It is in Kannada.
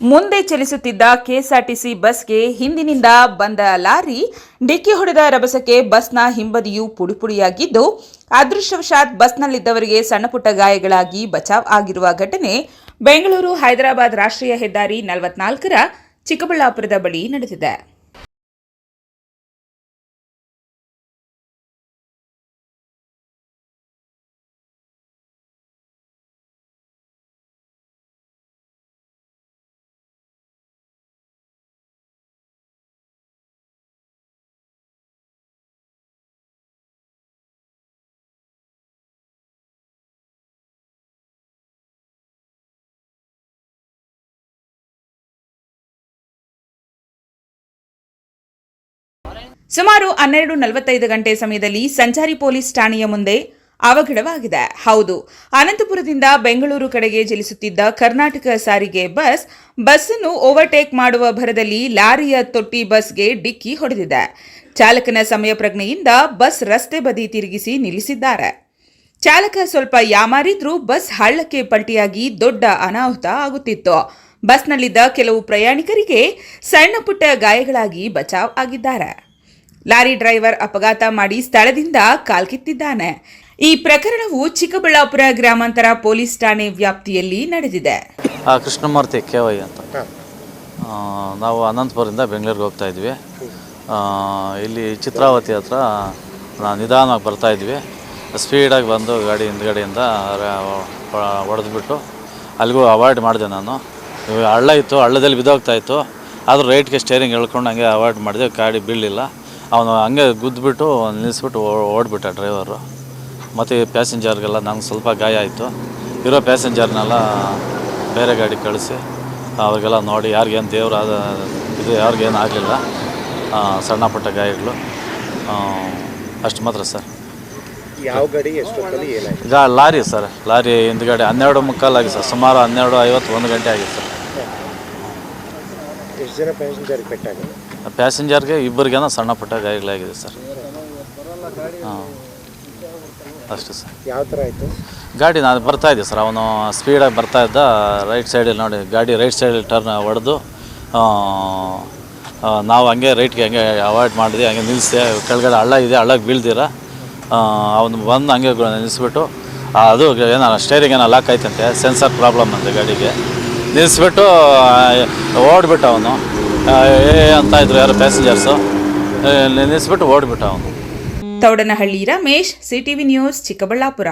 ಮುಂದೆ ಚಲಿಸುತ್ತಿದ್ದ ಕೆಎಸ್ಆರ್ಟಿಸಿ ಬಸ್ಗೆ ಹಿಂದಿನಿಂದ ಬಂದ ಲಾರಿ ಡಿಕ್ಕಿ ಹೊಡೆದ ರಭಸಕ್ಕೆ ಬಸ್ನ ಹಿಂಬದಿಯು ಪುಡಿಪುಡಿಯಾಗಿದ್ದು, ಅದೃಷ್ಟವಶಾತ್ ಬಸ್ನಲ್ಲಿದ್ದವರಿಗೆ ಸಣ್ಣಪುಟ್ಟ ಗಾಯಗಳಾಗಿ ಬಚಾವ್ ಆಗಿರುವ ಘಟನೆ ಬೆಂಗಳೂರು ಹೈದರಾಬಾದ್ ರಾಷ್ಟ್ರೀಯ ಹೆದ್ದಾರಿ ನಲವತ್ನಾಲ್ಕರ ಚಿಕ್ಕಬಳ್ಳಾಪುರದ ಬಳಿ ನಡೆದಿದೆ. ಸುಮಾರು ಹನ್ನೆರಡು ನಲವತ್ತೈದು ಗಂಟೆ ಸಮಯದಲ್ಲಿ ಸಂಚಾರಿ ಪೊಲೀಸ್ ಠಾಣೆಯ ಮುಂದೆ ಅವಘಡವಾಗಿದೆ. ಹೌದು, ಅನಂತಪುರದಿಂದ ಬೆಂಗಳೂರು ಕಡೆಗೆ ಚಲಿಸುತ್ತಿದ್ದ ಕರ್ನಾಟಕ ಸಾರಿಗೆ ಬಸ್, ಬಸ್ಸನ್ನು ಓವರ್ಟೇಕ್ ಮಾಡುವ ಭರದಲ್ಲಿ ಲಾರಿಯ ತೊಟ್ಟಿ ಬಸ್ಗೆ ಡಿಕ್ಕಿ ಹೊಡೆದಿದೆ. ಚಾಲಕನ ಸಮಯ ಪ್ರಜ್ಞೆಯಿಂದ ಬಸ್ ರಸ್ತೆ ಬದಿ ತಿರುಗಿಸಿ ನಿಲ್ಲಿಸಿದ್ದಾರೆ. ಚಾಲಕ ಸ್ವಲ್ಪ ಯಾಮಾರಿದ್ರೂ ಬಸ್ ಹಳ್ಳಕ್ಕೆ ಪಲ್ಟಿಯಾಗಿ ದೊಡ್ಡ ಅನಾಹುತ ಆಗುತ್ತಿತ್ತು. ಬಸ್ನಲ್ಲಿದ್ದ ಕೆಲವು ಪ್ರಯಾಣಿಕರಿಗೆ ಸಣ್ಣ ಪುಟ್ಟ ಗಾಯಗಳಾಗಿ ಬಚಾವ್ ಆಗಿದ್ದಾರೆ. ಲಾರಿ ಡ್ರೈವರ್ ಅಪಘಾತ ಮಾಡಿ ಸ್ಥಳದಿಂದ ಕಾಲ್ಕಿತ್ತಿದ್ದಾನೆ ಈ ಪ್ರಕರಣವು ಚಿಕ್ಕಬಳ್ಳಾಪುರ ಗ್ರಾಮಾಂತರ ಪೊಲೀಸ್ ಠಾಣೆ ವ್ಯಾಪ್ತಿಯಲ್ಲಿ ನಡೆದಿದೆ. ಆ, ಕೃಷ್ಣಮೂರ್ತಿ ಕೆ ವೈ ಅಂತ. ಆ, ನಾವು ಅನಂತಪುರದಿಂದ ಬೆಂಗಳೂರಿಗೆ ಹೋಗ್ತಾ ಇದ್ವಿ. ಆ, ಇಲ್ಲಿ ಚಿತ್ರಾವತಿ ಹತ್ರ ನಿಧಾನವಾಗಿ ಬರ್ತಾ ಇದ್ವಿ. ಸ್ಪೀಡಾಗಿ ಬಂದು ಗಾಡಿ ಹಿಂದ್ಗಡೆಯಿಂದ ಹೊಡೆದ್ಬಿಟ್ಟು ಅಲ್ಲಿಗೂ ಅವಾಯ್ಡ್ ಮಾಡಿದೆ ನಾನು. ಹಳ್ಳ ಇತ್ತು ಹಳ್ಳದಲ್ಲಿ ಬಿದ್ದೋಗ್ತಾ ಇತ್ತು. ಆದರೂ ರೈಟ್ಗೆ ಸ್ಟೇರಿಂಗ್ ಎಳ್ಕೊಂಡು ಹಂಗೆ ಅವಾಯ್ಡ್ ಮಾಡಿದೆ. ಗಾಡಿ ಬೀಳಲಿಲ್ಲ. ಅವನು ಹಂಗೆ ಗುದ್ದುಬಿಟ್ಟು ನಿಲ್ಲಿಸ್ಬಿಟ್ಟು ಓಡ್ಬಿಟ್ಟ ಡ್ರೈವರು. ಮತ್ತು ಪ್ಯಾಸೆಂಜರ್ಗೆಲ್ಲ ನಂಗೆ ಸ್ವಲ್ಪ ಗಾಯ ಆಯಿತು. ಇರೋ ಪ್ಯಾಸೆಂಜರ್ನೆಲ್ಲ ಬೇರೆ ಗಾಡಿ ಕಳಿಸಿ ಅವ್ರಿಗೆಲ್ಲ ನೋಡಿ ಯಾರಿಗೇನು ದೇವ್ರ ಇದು ಯಾರಿಗೇನು ಆಗಲಿಲ್ಲ. ಸಣ್ಣ ಪುಟ್ಟ ಗಾಯಗಳು. ಅಷ್ಟು ಮಾತ್ರ ಸರ್. ಯಾವ ಗಾಡಿ ಈಗ ಲಾರಿ ಸರ್ ಲಾರಿ ಹಿಂದ್ಗಡೆ ಹನ್ನೆರಡು ಮುಕ್ಕಾಲಾಗಿ ಸರ್. ಸುಮಾರು ಹನ್ನೆರಡು ಐವತ್ತು ಒಂದು ಗಂಟೆ ಆಗಿದೆ ಸರ್. ಎಷ್ಟು ಜನ ಪ್ಯಾಸೆಂಜರ್ ಪೆಟ್ಟಾಗಿದೆ ಪ್ಯಾಸೆಂಜರ್ಗೆ ಇಬ್ಬರಿಗೇನೋ ಸಣ್ಣ ಪುಟ್ಟ ಗಾಯಗಳಾಗಿದೆ ಸರ್. ಹಾಂ. ಅಷ್ಟು ಸರ್. ಯಾವ ಥರ ಆಯಿತು? ಗಾಡಿ ನಾನು ಬರ್ತಾ ಇದ್ದೆ ಸರ್. ಅವನು ಸ್ಪೀಡಾಗಿ ಬರ್ತಾ ಇದ್ದ. ರೈಟ್ ಸೈಡಲ್ಲಿ ನೋಡಿ ಗಾಡಿ ರೈಟ್ ಸೈಡಲ್ಲಿ ಟರ್ನ್ ಹೊಡೆದು ನಾವು ಹಂಗೆ ರೈಟ್ಗೆ ಹಂಗೆ ಅವಾಯ್ಡ್ ಮಾಡಿದ್ವಿ. ಹಂಗೆ ನಿಲ್ಲಿಸಿದೆ ಕೆಳಗಡೆ ಹಳ್ಳ ಇದೆ ಹಳ್ಳಕ್ಕೆ ಬೀಳ್ದಿರ. ಅವನು ಬಂದು ಹಂಗೆ ನಿಲ್ಲಿಸ್ಬಿಟ್ಟು ಅದು ಏನೋ ಸ್ಟೇರಿಂಗ್ ಏನೋ ಲಾಕ್ ಆಯ್ತಂತೆ ಸೆನ್ಸರ್ ಪ್ರಾಬ್ಲಮ್ ಅಂತೆ ಗಾಡಿಗೆ. ನಿಲ್ಲಿಸ್ಬಿಟ್ಟು ಓಡ್ಬಿಟ್ಟ ಅವನು. ಏ ಅಂತ ಇದ್ರು ಯಾರು ಪ್ಯಾಸೆಂಜರ್ಸು ನಿಲ್ಲಿಸ್ಬಿಟ್ಟು ಓಡ್ಬಿಟ್ಟ ಅವನು. Thaudanahalli Ramesh CTV news Chikkaballapur.